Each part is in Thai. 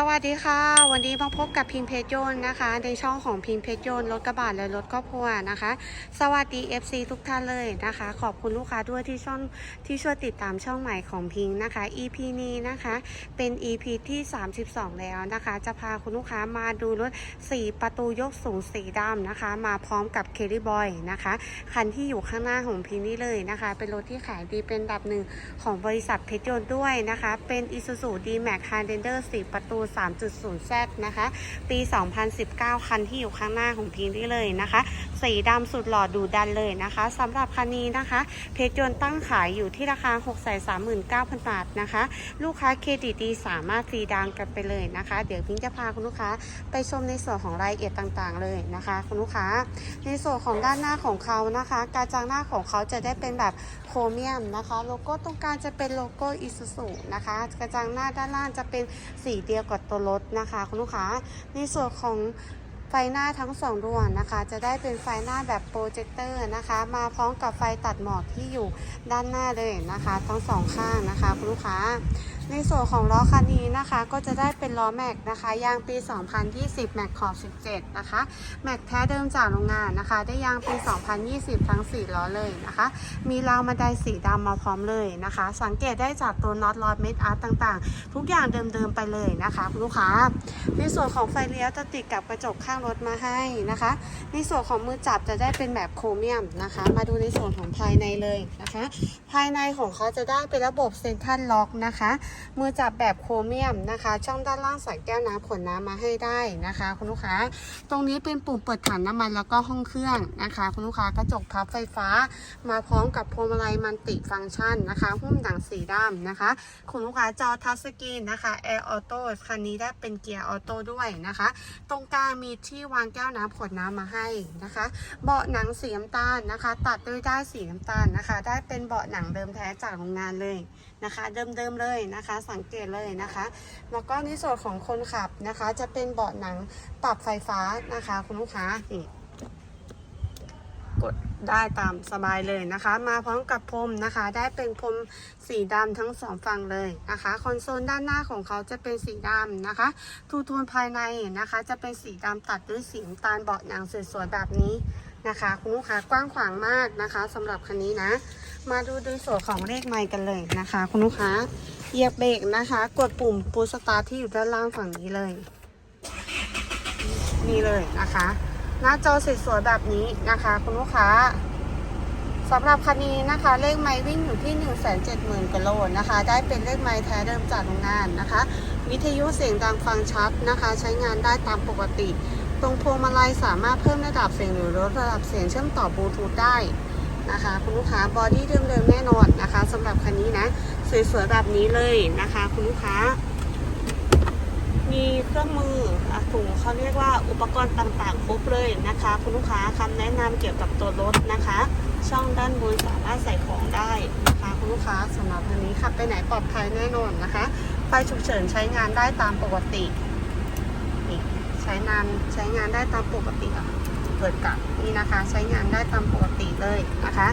สวัสดีค่ะ วันนี้มาพบกับพิงเพจโยนนะคะ ในช่องของพิงเพจโยนรถกระบะและรถครอบครัวนะคะ สวัสดี FC ทุกท่านเลยนะคะ ขอบคุณลูกค้าด้วยที่ช่องที่ช่วยติดตามช่องใหม่ของพิงนะคะ EP นี้นะคะเป็น EP ที่ 32 แล้วนะคะ จะพาคุณลูกค้ามาดูรถ 4 ประตูยกสูงสีดำนะคะ มาพร้อมกับเค r ีบอยนะคะคันที่อยู่ข้างหน้าของพิงนี่เลยนะคะ เป็นรถที่ขายดีเป็นอันดับหนึ่งของบริษัทเพชรยนต์ด้วยนะคะ เป็น Isuzu D-Max Highlander 4 ประตู 3.0Z นะคะ ปี 2019 คันที่อยู่ข้างหน้าของพิงนี่เลยนะคะ สีดำสุดหล่อดูดันเลยนะคะสำหรับคันนี้นะคะ เพชรยนต์ตั้งขายอยู่ที่ราคา 639,000 บาทนะคะ ลูกค้าเครดิตดีสามารถฟรีดาวกันไปเลยนะคะ เดี๋ยวพิงจะพาคุณลูกค้าไปชมในส่วนของรายละเอียดต่างๆ เลยนะคะ คุณลูกค้า ในส่วนของด้านหน้าของเขานะคะ การจางหน้าของเขาจะได้เป็นแบบโครเมียมนะคะ โลโก้ตรงกลางจะเป็นโลโก้อิซูซุนะคะ กระจังหน้าด้านล่างจะเป็นสีเดียวกับตัวรถนะคะ คุณลูกค้าในส่วนของไฟหน้าทั้งสองดวงนะคะ จะได้เป็นไฟหน้าแบบโปรเจคเตอร์นะคะ มาพร้อมกับไฟตัดหมอกที่อยู่ด้านหน้าเลยนะคะ ทั้งสองข้างนะคะ คุณลูกค้า ในส่วนของล้อคันนี้นะคะก็จะได้เป็นล้อแม็กนะคะยางปี 2020 แม็กขอบ 17 นะคะ แม็กแท้เดิมจากโรงงานนะคะ ได้ยางปี 2020 ทั้ง 4 ล้อเลยนะคะ มีราวมาไดสีดำมาพร้อมเลยนะคะ สังเกตได้จากตัวน็อตลอดเม็ดอาร์ตต่างๆ ทุกอย่างเดิมๆไปเลยนะคะคุณลูกค้า ในส่วนของไฟเลี้ยวจะติดกับกระจกข้างรถมาให้นะคะ ในส่วนของมือจับจะได้เป็นแบบโครเมียมนะคะ มาดูในส่วนของภายในเลยนะคะ ภายในของเขาจะได้เป็นระบบเซ็นทรัลล็อกนะคะมือจับแบบโครเมียมนะคะ ช่องด้านล่างใส่แก้วน้ำขวดน้ำมาให้ได้นะคะ คุณลูกค้า ตรงนี้เป็นปุ่มเปิดถังน้ำมันแล้วก็ห้องเครื่องนะคะ คุณลูกค้ากระจกพับไฟฟ้า มาพร้อมกับพวงมาลัยมันติฟังก์ชันนะคะ หุ้มหนังสีดำนะคะ คุณลูกค้าจอทัชสกรีนนะคะแอร์ออโต้คันนี้ได้เป็นเกียร์ออโต้ด้วยนะคะ ตรงกลางมีที่วางแก้วน้ำขวดน้ำมาให้นะคะ เบาะหนังสีน้ำตาลนะคะ ตัดด้วยด้ายสีน้ำตาลนะคะ ได้เป็นเบาะหนังเดิมแท้จากโรงงานเลยนะคะ เดิมๆเลยนะคะสังเกตเลยนะคะ แล้วก็ในส่วนของคนขับนะคะ จะเป็นเบาะหนังปรับไฟฟ้านะคะ คุณลูกค้านี่กดได้ตามสบายเลยนะคะ มาพร้อมกับพรมนะคะ ได้เป็นพรมสีดำทั้งสองฝั่งเลยนะคะคอนโซลด้านหน้าของเขาจะเป็นสีดำนะคะ ทูโทนภายในนะคะ จะเป็นสีดำตัดด้วยสีน้ำตาลเบาะหนังสวยๆแบบนี้นะคะคุณลูกค้ากว้างขวางมากนะคะสำหรับคันนี้นะ มาดูในส่วนของเลขไมค์กันเลยนะคะ คุณลูกค้า เหยียบเบรกนะคะ กดปุ่มปูสตาร์ทที่อยู่ด้านล่างฝั่งนี้เลย นี่เลยนะคะ หน้าจอสวยๆแบบนี้นะคะ คุณลูกค้าสำหรับคันนี้นะคะ เลขไมล์วิ่งอยู่ที่ 1 7 0 0 0 0กิโลนะคะ ได้เป็นเลขไมล์แท้เดิมจากโรงงานนะคะ วิทยุเสียงดังฟังชัดนะคะ ใช้งานได้ตามปกติ ตรงพวงมาลัยสามารถเพิ่มระดับเสียงหรือลดระดับเสียงเชื่อมต่อบลูทูธได้นะคะ คุณลูกค้าบอดี้เดิมๆแน่นอนนะคะสำหรับคันนี้นะ สวยๆแบบนี้เลยนะคะ คุณลูกค้า มีเครื่องมืออะถุงเขาเรียกว่าอุปกรณ์ต่างๆ ครบเลยนะคะ คุณลูกค้าคำแนะนำเกี่ยวกับตัวรถนะคะ ช่องด้านบนสามารถใส่ของได้นะคะ คุณลูกค้าสำหรับคันนี้ขับไปไหนปลอดภัยแน่นอนนะคะไฟฉุกเฉินใช้งานได้ตามปกติใช้งานใช้งานได้ตามปกติเปิดกลับนี่นะคะ ใช้งานได้ตามปกติเลยนะคะ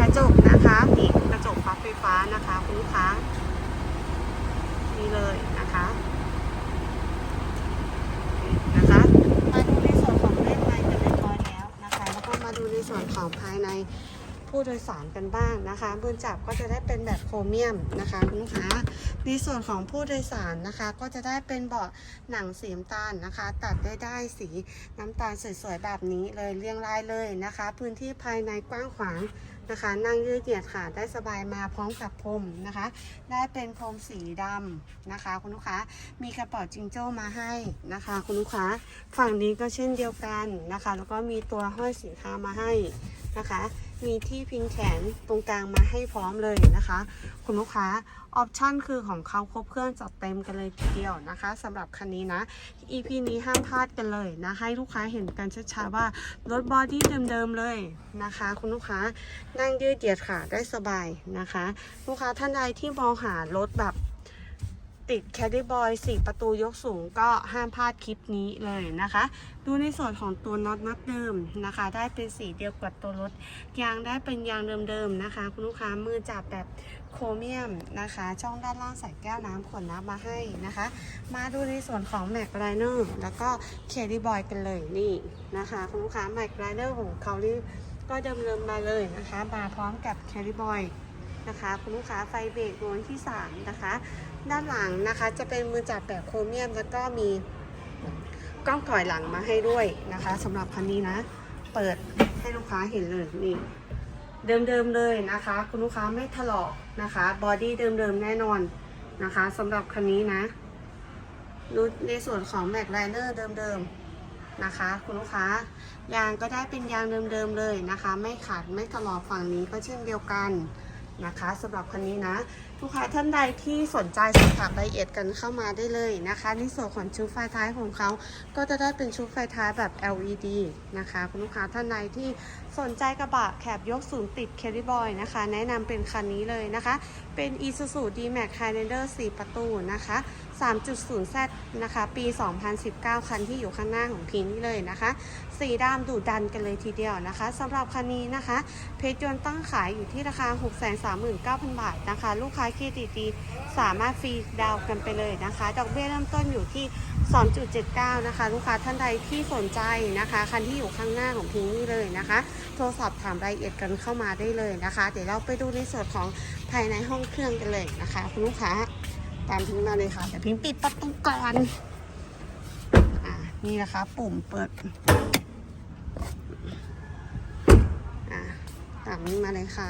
กระจกนะคะนี่กระจกพับไฟฟ้านะคะคุณลูกค้านี่เลยนะคะนะคะ มาดูในส่วนของเลขไมล์กันเรียบร้อยแล้วนะคะ แล้วก็มาดูในส่วนของภายในผู้โดยสารกันบ้างนะคะบนจับก็จะได้เป็นแบบโครเมียมนะคะคุณลูกค้าในส่วนของผู้โดยสารนะคะ ก็จะได้เป็นเบาะหนังสีน้ำตาลนะคะ ตัดด้ได้สีน้ำตาลสวยๆแบบนี้เลยเรียงรายเลยนะคะ พื้นที่ภายในกว้างขวาง นะคะ นั่งยืดเหยียดขาได้สบายมาพร้อมกับพรมนะคะ ได้เป็นพรมสีดำนะคะ คุณลูกค้า มีกระเป๋าจิงโจ้มาให้นะคะ คุณลูกค้า ฝั่งนี้ก็เช่นเดียวกันนะคะ แล้วก็มีตัวห้อยสินค้ามาให้นะคะ มีที่พิงแขนตรงกลางมาให้พร้อมเลยนะคะ คุณลูกค้าออปชั่นคือของเขาครบเครื่องจัดเต็มกันเลยทีเดียวนะคะสำหรับคันนี้นะ EP นี้ห้ามพลาดกันเลยนะ ให้ลูกค้าเห็นกันชัดๆว่ารถบอดี้เดิมๆเลยนะคะ คุณลูกค้านั่งยืดเหยียดขาได้สบายนะคะ ลูกค้าท่านใดที่มองหารถแบบ ติดแคดดี้บอย4ประตูยกสูงก็ห้ามพลาดคลิปนี้เลยนะคะ ดูในส่วนของตัวน็อตน็อตเดิมนะคะ ได้เป็นสีเดียวกับตัวรถ ยางได้เป็นยางเดิมๆนะคะ คุณลูกค้ามือจับแบบโครเมียมนะคะ ช่องด้านล่างใส่แก้วน้ำขวดน้ำมาให้นะคะ มาดูในส่วนของแม็กไ i เนอร์แล้วก็เคดดี้บอยกันเลยนี่นะคะ คุณลูกค้าแม็กไ i เนอร์ของเขานี่ก็เดิมๆมาเลยนะคะ มาพร้อมกับเคดดี้บอย นะคะคุณลูกค้าไฟเบรกดวงที่3นะคะ ด้านหลังนะคะจะเป็นมือจับแบบโครเมียม แล้วก็มีกล้องถอยหลังมาให้ด้วยนะคะสำหรับคันนี้นะ เปิดให้ลูกค้าเห็นเลยนี่เดิมๆเลยนะคะ คุณลูกค้าไม่ถลอกนะคะบอดี้เดิมๆแน่นอนนะคะสำหรับคันนี้นะดูในส่วนของแม็กไลเนอร์เดิมๆนะคะ คุณลูกค้ายางก็ได้เป็นยางเดิมๆเลยนะคะ ไม่ขาดไม่ถลอกฝั่งนี้ก็เช่นเดียวกัน นะคะสำหรับคันนี้นะ ลูกค้าท่านใดที่สนใจสอบถามรายละเอียดกันเข้ามาได้เลยนะคะในส่วนของชุดไฟท้ายของเขาก็จะได้เป็นชุดไฟท้ายแบบ LED นะคะ คุณลูกค้าท่านใดที่สนใจกระบะแคบยกสูงติด Carry Boy นะคะ แนะนำเป็นคันนี้เลยนะคะ เป็น Isuzu D-Max Highlander 4 ประตูนะคะ 3.0Z นะคะ ปี 2019 คันที่อยู่ข้างหน้าของพิงนี่เลยนะคะ สีดำดุดันกันเลยทีเดียวนะคะสำหรับคันนี้นะคะ เพชรยนตั้งขายอยู่ที่ราคา 639,000 บาทนะคะ ลูกค้าเครดิตดีสามารถฟรีดาวน์กันไปเลยนะคะ ดอกเบี้ยเริ่มต้นอยู่ที่ 2.79 นะคะ ลูกค้าท่านใดที่สนใจนะคะ คันที่อยู่ข้างหน้าของพิงนี่เลยนะคะ โทรสอบถามรายละเอียดกันเข้ามาได้เลยนะคะ เดี๋ยวเราไปดูในส่วนของภายในห้องเครื่องกันเลยนะคะคุณลูกค้าตามพิงมาเลยค่ะแต่พิงปิดประตูก่อนอ่านี่นะคะปุ่มเปิดอ่าตามนี้มาเลยค่ะ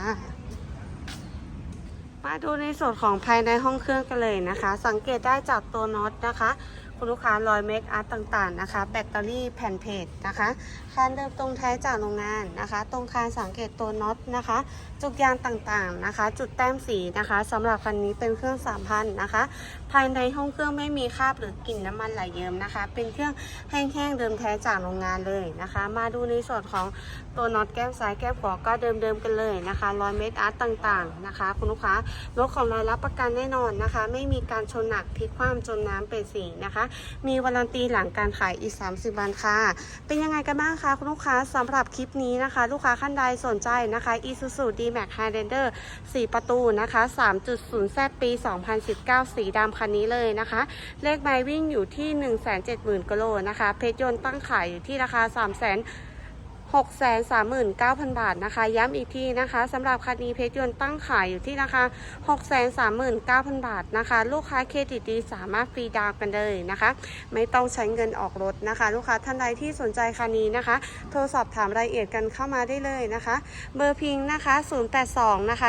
มาดูในส่วนของภายในห้องเครื่องกันเลยนะคะ สังเกตได้จากตัวน็อตนะคะ คุณลูกค้ารอยเมคอาร์ตต่างๆนะคะ แบตเตอรี่แผ่นเพจนะคะคานเดิมตรงแท้จากโรงงานนะคะ ตรงคานสังเกตตัวน็อตนะคะ จุกยางต่างๆนะคะ จุดแต้มสีนะคะสำหรับคันนี้เป็นเครื่องสามพันนะคะภายในห้องเครื่องไม่มีคราบหรือกลิ่นน้ำมันไหลเยิ้มนะคะ เป็นเครื่องแห้งๆเดิมแท้จากโรงงานเลยนะคะ มาดูในส่วนของตัวน็อตแก้มซ้ายแก้มขวาก็เดิมๆกันเลยนะคะรอยเมคอาร์ตต่างๆนะคะ คุณลูกค้ารถของเรารับประกันแน่นอนนะคะ ไม่มีการชนหนักพลิกคว่ำจนน้ำเป็นสีนะคะ มีวารันตีหลังการขายอีก 30 วันค่ะ เป็นยังไงกันบ้างคะคุณลูกค้าสำหรับคลิปนี้นะคะ ลูกค้าขั้นใดสนใจนะคะ Isuzu D-Max Highlander 4 ประตูนะคะ 3.0 Z ปี 2019 สีดำคันนี้เลยนะคะ เลขไมล์วิ่งอยู่ที่ 170,000กิโลนะคะ เพชรยนต์ตั้งขายอยู่ที่ราคา 3 0 0 0 0 639,000 บาทนะคะ ย้ำอีกทีนะคะสำหรับคันนี้เพชรยนต์ตั้งขายอยู่ที่ราคา639,000 บาทนะคะ ลูกค้าเครดิตดีสามารถฟรีดาวน์กันเลยนะคะ ไม่ต้องใช้เงินออกรถนะคะ ลูกค้าท่านใดที่สนใจคันนี้นะคะ โทรสอบถามรายละเอียดกันเข้ามาได้เลยนะคะ เบอร์พิงนะคะ 082 นะคะ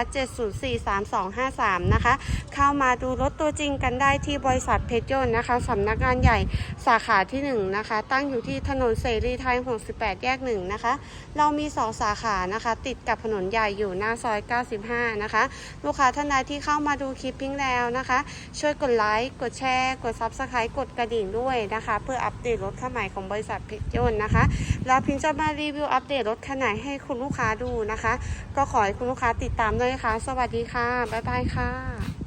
7043253 นะคะ เข้ามาดูรถตัวจริงกันได้ที่บริษัทเพชรยนต์นะคะสำนักงานใหญ่สาขาที่ 1 นะคะ ตั้งอยู่ที่ถนนเสรีไทย68 แยก 1 นะคะเรามี 2 สาขานะคะ ติดกับถนนใหญ่อยู่หน้าซอย 95 นะคะ ลูกค้าท่านใดที่เข้ามาดูคลิปพิงแล้วนะคะ ช่วยกดไลค์กดแชร์ กด Subscribe กดกระดิ่งด้วยนะคะ เพื่ออัปเดตรถคันใหม่ของบริษัทเพชรยนต์นะคะ แล้วพิงจะมารีวิวอัปเดตรถคันไหนให้คุณลูกค้าดูนะคะ ก็ขอให้คุณลูกค้าติดตามด้วยนะคะสวัสดีค่ะบ๊ายบายค่ะ